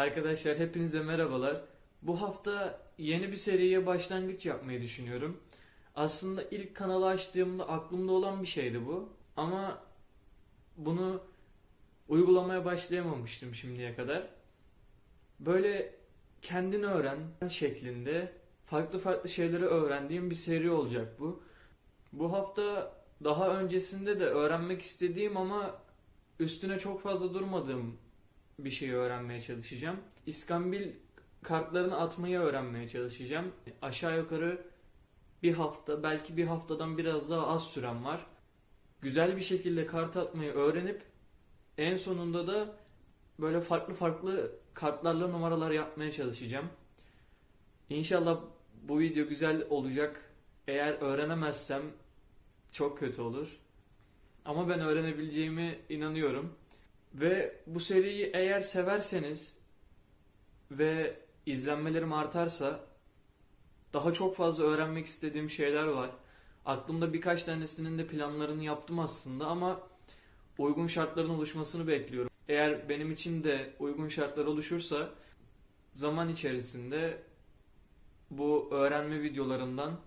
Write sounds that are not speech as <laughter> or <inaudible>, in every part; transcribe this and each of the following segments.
Arkadaşlar hepinize merhabalar. Bu hafta yeni bir seriye başlangıç yapmayı düşünüyorum. Aslında ilk kanalı açtığımda aklımda olan bir şeydi bu. Ama bunu uygulamaya başlayamamıştım şimdiye kadar. Böyle kendini öğren şeklinde farklı farklı şeyleri öğrendiğim bir seri olacak bu. Bu hafta daha öncesinde de öğrenmek istediğim ama üstüne çok fazla durmadığım bir şey öğrenmeye çalışacağım. İskambil kartlarını atmayı öğrenmeye çalışacağım. Aşağı yukarı bir hafta, belki bir haftadan biraz daha az süren var. Güzel bir şekilde kart atmayı öğrenip en sonunda da böyle farklı farklı kartlarla numaralar yapmaya çalışacağım. İnşallah bu video güzel olacak. Eğer öğrenemezsem çok kötü olur. Ama ben öğrenebileceğime inanıyorum. Ve bu seriyi eğer severseniz ve izlenmelerim artarsa daha çok fazla öğrenmek istediğim şeyler var. Aklımda birkaç tanesinin de planlarını yaptım aslında ama uygun şartların oluşmasını bekliyorum. Eğer benim için de uygun şartlar oluşursa zaman içerisinde bu öğrenme videolarından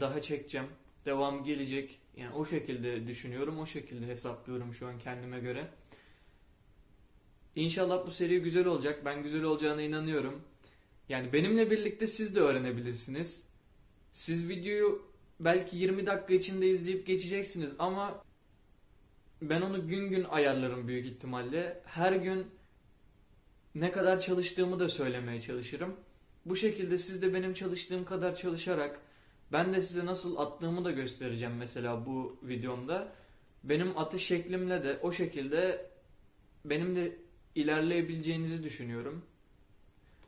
daha çekeceğim. Devam gelecek. Yani o şekilde düşünüyorum, o şekilde hesaplıyorum şu an kendime göre. İnşallah bu seri güzel olacak. Ben güzel olacağına inanıyorum. Yani benimle birlikte siz de öğrenebilirsiniz. Siz videoyu belki 20 dakika içinde izleyip geçeceksiniz ama ben onu gün gün ayarlarım büyük ihtimalle. Her gün ne kadar çalıştığımı da söylemeye çalışırım. Bu şekilde siz de benim çalıştığım kadar çalışarak ben de size nasıl attığımı da göstereceğim mesela bu videomda. Benim atış şeklimle de o şekilde benim de ilerleyebileceğinizi düşünüyorum.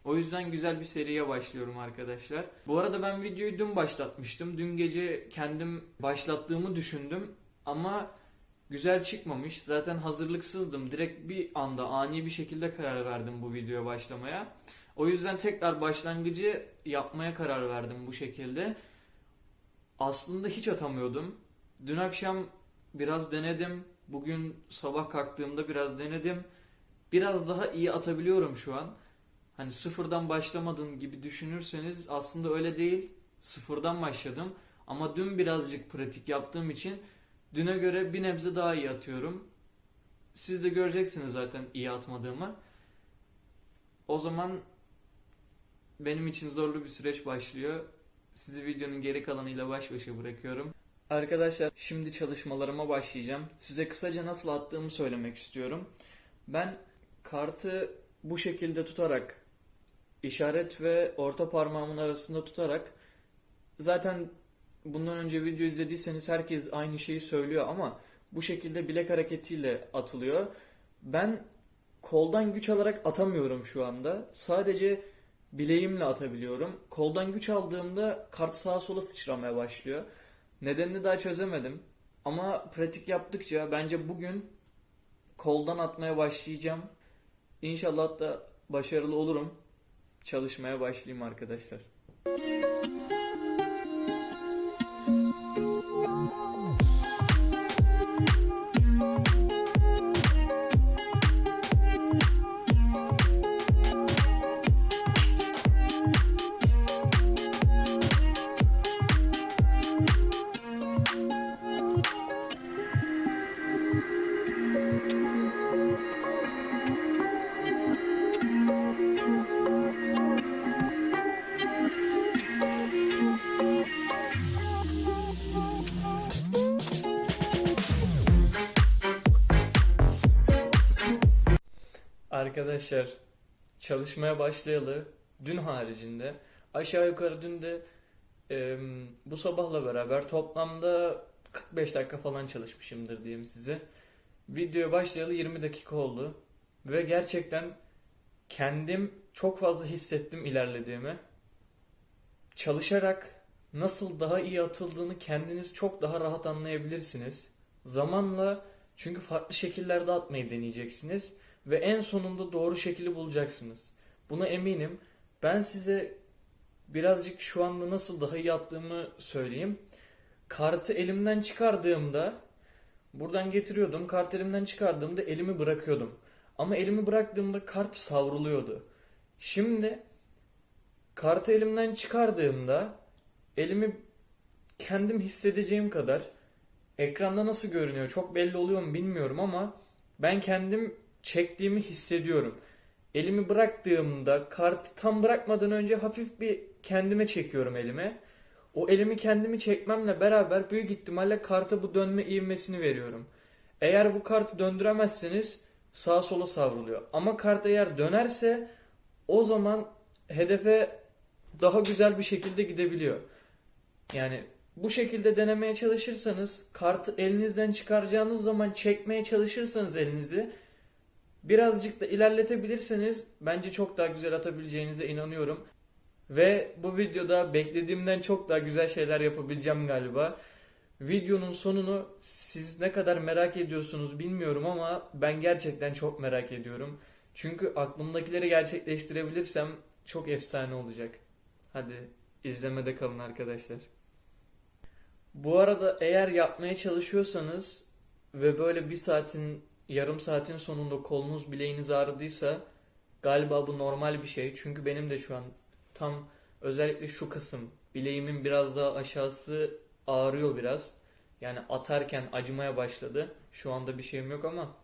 O yüzden güzel bir seriye başlıyorum arkadaşlar. Bu arada ben videoyu dün başlatmıştım. Dün gece kendim başlattığımı düşündüm ama güzel çıkmamış. Zaten hazırlıksızdım. Direkt bir anda ani bir şekilde karar verdim bu videoya başlamaya. O yüzden tekrar başlangıcı yapmaya karar verdim bu şekilde. Aslında hiç atamıyordum. Dün akşam biraz denedim. Bugün sabah kalktığımda biraz denedim. Biraz daha iyi atabiliyorum şu an. Hani sıfırdan başlamadın gibi düşünürseniz aslında öyle değil. Sıfırdan başladım. Ama dün birazcık pratik yaptığım için düne göre bir nebze daha iyi atıyorum. Siz de göreceksiniz zaten iyi atmadığımı. O zaman benim için zorlu bir süreç başlıyor. Sizi videonun geri kalanıyla baş başa bırakıyorum. Arkadaşlar şimdi çalışmalarıma başlayacağım. Size kısaca nasıl attığımı söylemek istiyorum. Ben kartı bu şekilde tutarak işaret ve orta parmağımın arasında tutarak zaten bundan önce video izlediyseniz herkes aynı şeyi söylüyor ama bu şekilde bilek hareketiyle atılıyor. Ben koldan güç alarak atamıyorum şu anda. Sadece bileğimle atabiliyorum. Koldan güç aldığımda kart sağa sola sıçramaya başlıyor. Nedenini daha çözemedim. Ama pratik yaptıkça bence bugün koldan atmaya başlayacağım. İnşallah da başarılı olurum. Çalışmaya başlayayım arkadaşlar. Arkadaşlar çalışmaya başlayalı dün haricinde aşağı yukarı dün de e, bu sabahla beraber toplamda 45 dakika falan çalışmışımdır diyeyim size. Videoya başlayalı 20 dakika oldu ve gerçekten kendim çok fazla hissettim ilerlediğimi. Çalışarak nasıl daha iyi atıldığını kendiniz çok daha rahat anlayabilirsiniz. Zamanla çünkü farklı şekillerde atmayı deneyeceksiniz ve en sonunda doğru şekli bulacaksınız. Buna eminim. Ben size birazcık şu anda nasıl daha iyi attığımı söyleyeyim. Kartı elimden çıkardığımda buradan getiriyordum. Kartı elimden çıkardığımda elimi bırakıyordum. Ama elimi bıraktığımda kart savruluyordu. Şimdi kartı elimden çıkardığımda elimi kendim hissedeceğim kadar ekranda nasıl görünüyor çok belli oluyor mu bilmiyorum ama ben kendim çektiğimi hissediyorum. Elimi bıraktığımda kartı tam bırakmadan önce hafif bir kendime çekiyorum elime. O elimi kendimi çekmemle beraber büyük ihtimalle karta bu dönme ivmesini veriyorum. Eğer bu kartı döndüremezseniz sağa sola savruluyor. Ama kart eğer dönerse o zaman hedefe daha güzel bir şekilde gidebiliyor. Yani bu şekilde denemeye çalışırsanız kartı elinizden çıkaracağınız zaman çekmeye çalışırsanız elinizi birazcık da ilerletebilirseniz bence çok daha güzel atabileceğinize inanıyorum. Ve bu videoda beklediğimden çok daha güzel şeyler yapabileceğim galiba. Videonun sonunu siz ne kadar merak ediyorsunuz bilmiyorum ama ben gerçekten çok merak ediyorum. Çünkü aklımdakileri gerçekleştirebilirsem çok efsane olacak. Hadi izlemede kalın arkadaşlar. Bu arada eğer yapmaya çalışıyorsanız ve böyle bir saatin yarım saatin sonunda kolunuz bileğiniz ağrıdıysa galiba bu normal bir şey. Çünkü benim de şu an tam özellikle şu kısım bileğimin biraz daha aşağısı ağrıyor biraz. Yani atarken acımaya başladı. Şu anda bir şeyim yok ama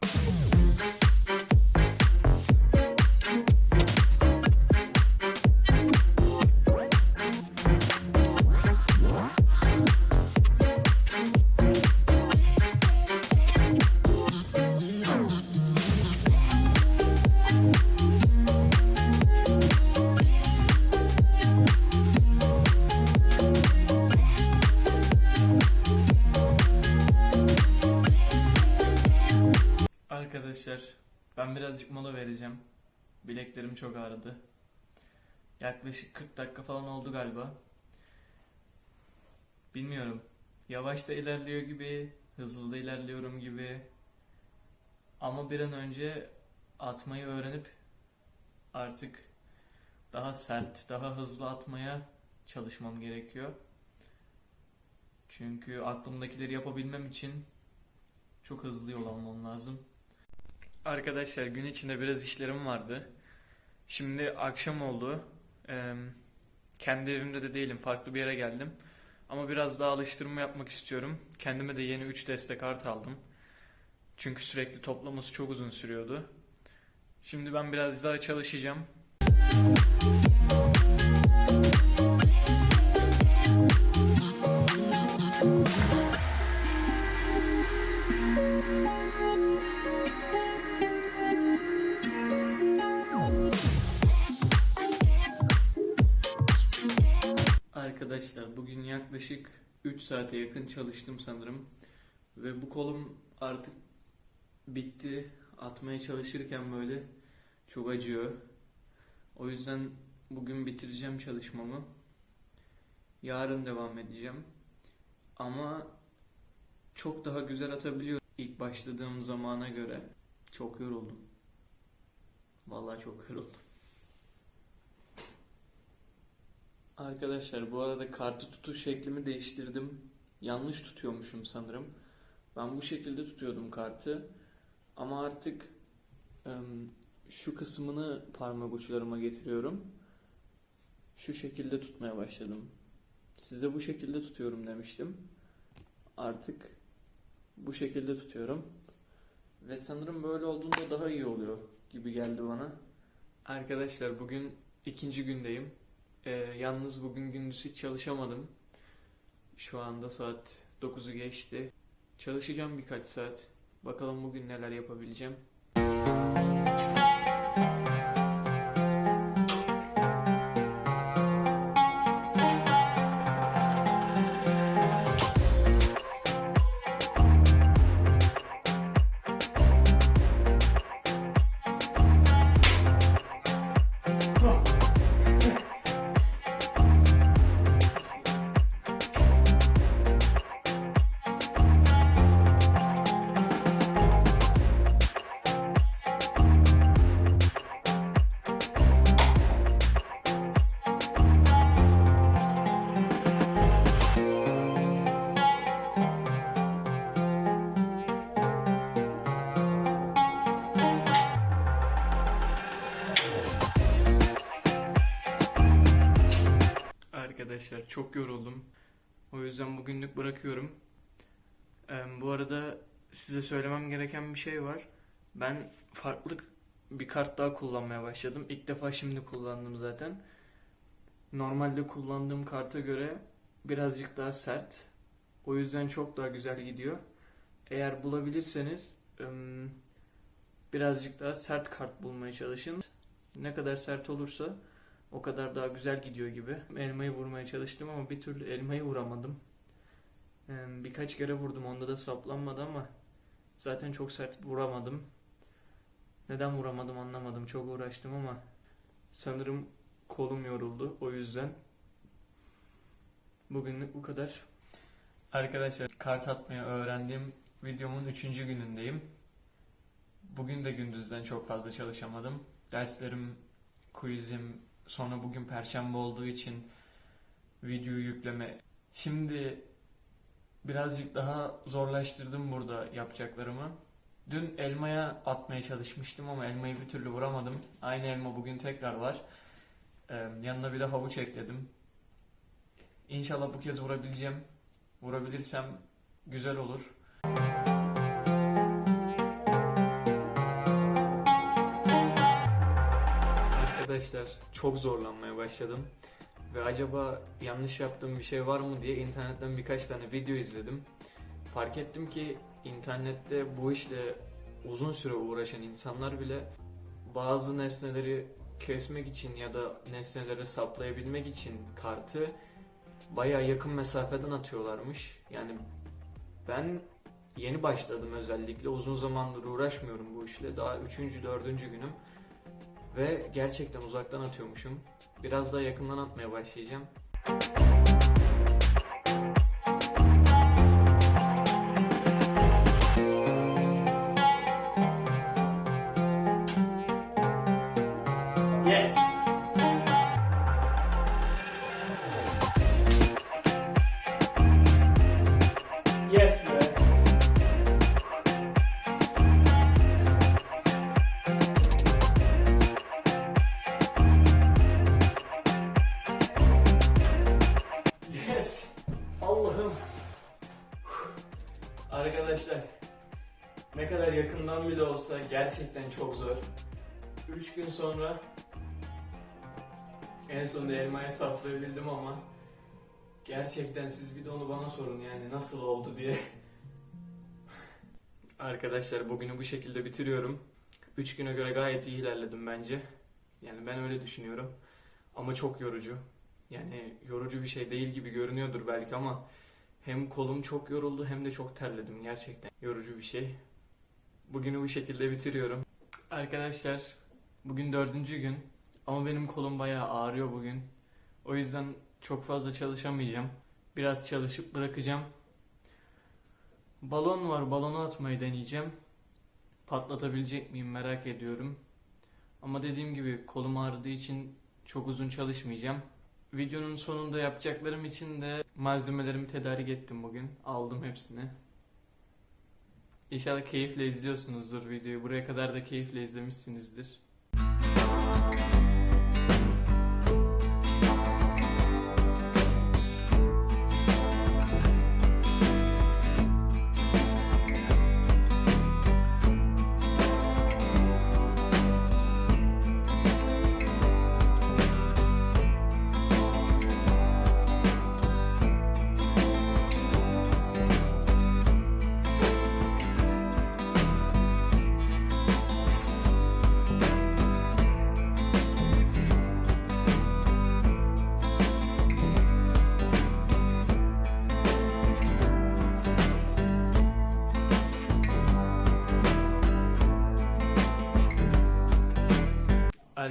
Bileklerim çok ağrıdı. Yaklaşık 40 dakika falan oldu galiba. Bilmiyorum. Yavaş da ilerliyor gibi, hızlı da ilerliyorum gibi. Ama bir an önce atmayı öğrenip artık daha sert, daha hızlı atmaya çalışmam gerekiyor. Çünkü aklımdakileri yapabilmem için çok hızlı yol almam lazım. Arkadaşlar gün içinde biraz işlerim vardı. Şimdi akşam oldu. Ee, kendi evimde de değilim. Farklı bir yere geldim. Ama biraz daha alıştırma yapmak istiyorum. Kendime de yeni 3 destek kart aldım. Çünkü sürekli toplaması çok uzun sürüyordu. Şimdi ben biraz daha çalışacağım. Yaklaşık 3 saate yakın çalıştım sanırım. Ve bu kolum artık bitti. Atmaya çalışırken böyle çok acıyor. O yüzden bugün bitireceğim çalışmamı. Yarın devam edeceğim. Ama çok daha güzel atabiliyorum ilk başladığım zamana göre. Çok yoruldum. Vallahi çok yoruldum. Arkadaşlar bu arada kartı tutuş şeklimi değiştirdim. Yanlış tutuyormuşum sanırım. Ben bu şekilde tutuyordum kartı. Ama artık şu kısmını parmak uçlarıma getiriyorum. Şu şekilde tutmaya başladım. Size bu şekilde tutuyorum demiştim. Artık bu şekilde tutuyorum. Ve sanırım böyle olduğunda daha iyi oluyor gibi geldi bana. Arkadaşlar bugün ikinci gündeyim. Ee, yalnız bugün gündüz hiç çalışamadım. Şu anda saat 9'u geçti. Çalışacağım birkaç saat. Bakalım bugün neler yapabileceğim. Arkadaşlar. Çok yoruldum. O yüzden bugünlük bırakıyorum. Ee, bu arada size söylemem gereken bir şey var. Ben farklı bir kart daha kullanmaya başladım. İlk defa şimdi kullandım zaten. Normalde kullandığım karta göre birazcık daha sert. O yüzden çok daha güzel gidiyor. Eğer bulabilirseniz birazcık daha sert kart bulmaya çalışın. Ne kadar sert olursa o kadar daha güzel gidiyor gibi. Elmayı vurmaya çalıştım ama bir türlü elmayı vuramadım. Birkaç kere vurdum onda da saplanmadı ama zaten çok sert vuramadım. Neden vuramadım anlamadım. Çok uğraştım ama sanırım kolum yoruldu o yüzden. Bugünlük bu kadar. Arkadaşlar kart atmayı öğrendiğim videomun 3. günündeyim. Bugün de gündüzden çok fazla çalışamadım. Derslerim, quizim, sonra bugün perşembe olduğu için videoyu yükleme. Şimdi birazcık daha zorlaştırdım burada yapacaklarımı. Dün elmaya atmaya çalışmıştım ama elmayı bir türlü vuramadım. Aynı elma bugün tekrar var. Ee, yanına bir de havuç ekledim. İnşallah bu kez vurabileceğim. Vurabilirsem güzel olur. Arkadaşlar çok zorlanmaya başladım. Ve acaba yanlış yaptığım bir şey var mı diye internetten birkaç tane video izledim. Fark ettim ki internette bu işle uzun süre uğraşan insanlar bile bazı nesneleri kesmek için ya da nesneleri saplayabilmek için kartı baya yakın mesafeden atıyorlarmış. Yani ben yeni başladım özellikle. Uzun zamandır uğraşmıyorum bu işle. Daha 3. 4. günüm. Ve gerçekten uzaktan atıyormuşum. Biraz daha yakından atmaya başlayacağım. Yes. 3 gün sonra en sonunda elmaya saplayabildim ama gerçekten siz bir de onu bana sorun yani nasıl oldu diye. <laughs> Arkadaşlar bugünü bu şekilde bitiriyorum. 3 güne göre gayet iyi ilerledim bence. Yani ben öyle düşünüyorum. Ama çok yorucu. Yani yorucu bir şey değil gibi görünüyordur belki ama hem kolum çok yoruldu hem de çok terledim gerçekten. Yorucu bir şey. Bugünü bu şekilde bitiriyorum. Arkadaşlar bugün dördüncü gün ama benim kolum bayağı ağrıyor bugün. O yüzden çok fazla çalışamayacağım. Biraz çalışıp bırakacağım. Balon var balonu atmayı deneyeceğim. Patlatabilecek miyim merak ediyorum. Ama dediğim gibi kolum ağrıdığı için çok uzun çalışmayacağım. Videonun sonunda yapacaklarım için de malzemelerimi tedarik ettim bugün. Aldım hepsini. İnşallah keyifle izliyorsunuzdur videoyu. Buraya kadar da keyifle izlemişsinizdir.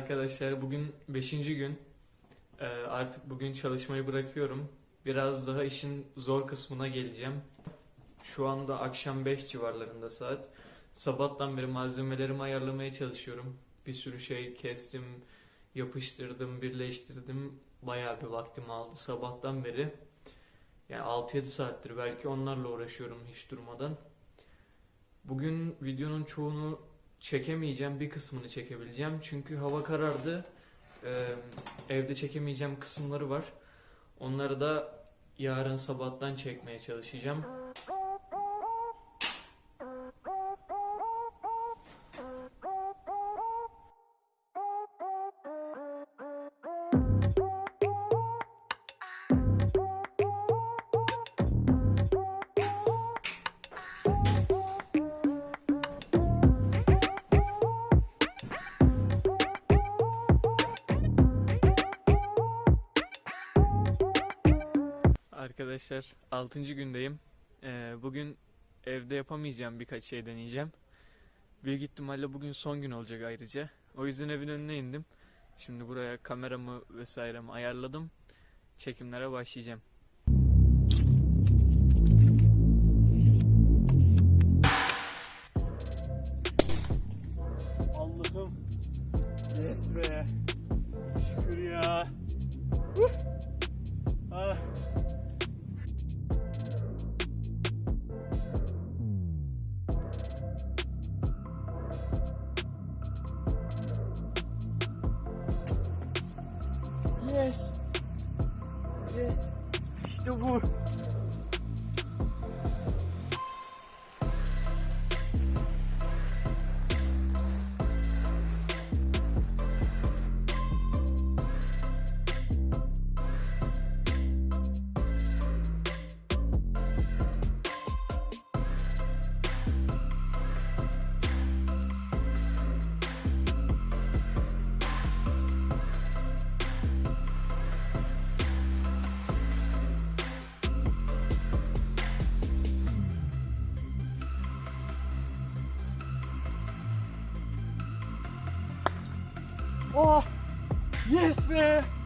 Arkadaşlar bugün 5. gün. Ee, artık bugün çalışmayı bırakıyorum. Biraz daha işin zor kısmına geleceğim. Şu anda akşam 5 civarlarında saat. Sabahtan beri malzemelerimi ayarlamaya çalışıyorum. Bir sürü şey kestim, yapıştırdım, birleştirdim. Bayağı bir vaktim aldı sabahtan beri. Yani 6-7 saattir belki onlarla uğraşıyorum hiç durmadan. Bugün videonun çoğunu çekemeyeceğim bir kısmını çekebileceğim. Çünkü hava karardı. Ee, evde çekemeyeceğim kısımları var. Onları da yarın sabahtan çekmeye çalışacağım. Arkadaşlar 6. gündeyim. Ee, bugün evde yapamayacağım birkaç şey deneyeceğim. Büyük ihtimalle bugün son gün olacak ayrıca. O yüzden evin önüne indim. Şimdi buraya kameramı vesairemi ayarladım. Çekimlere başlayacağım. Allah'ım. Yes be. Şükür ya. Huh. Ah. Yes. Yes. İşte bu. Oh. Yes be.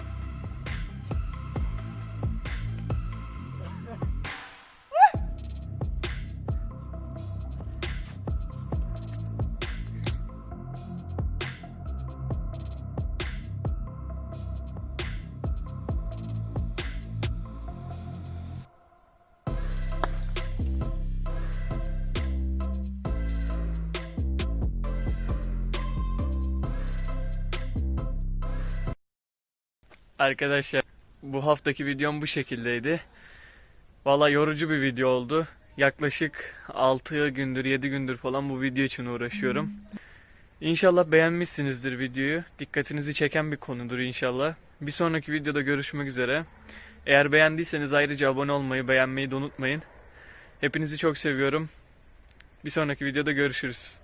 Arkadaşlar bu haftaki videom bu şekildeydi. Valla yorucu bir video oldu. Yaklaşık 6 gündür 7 gündür falan bu video için uğraşıyorum. İnşallah beğenmişsinizdir videoyu. Dikkatinizi çeken bir konudur inşallah. Bir sonraki videoda görüşmek üzere. Eğer beğendiyseniz ayrıca abone olmayı, beğenmeyi de unutmayın. Hepinizi çok seviyorum. Bir sonraki videoda görüşürüz.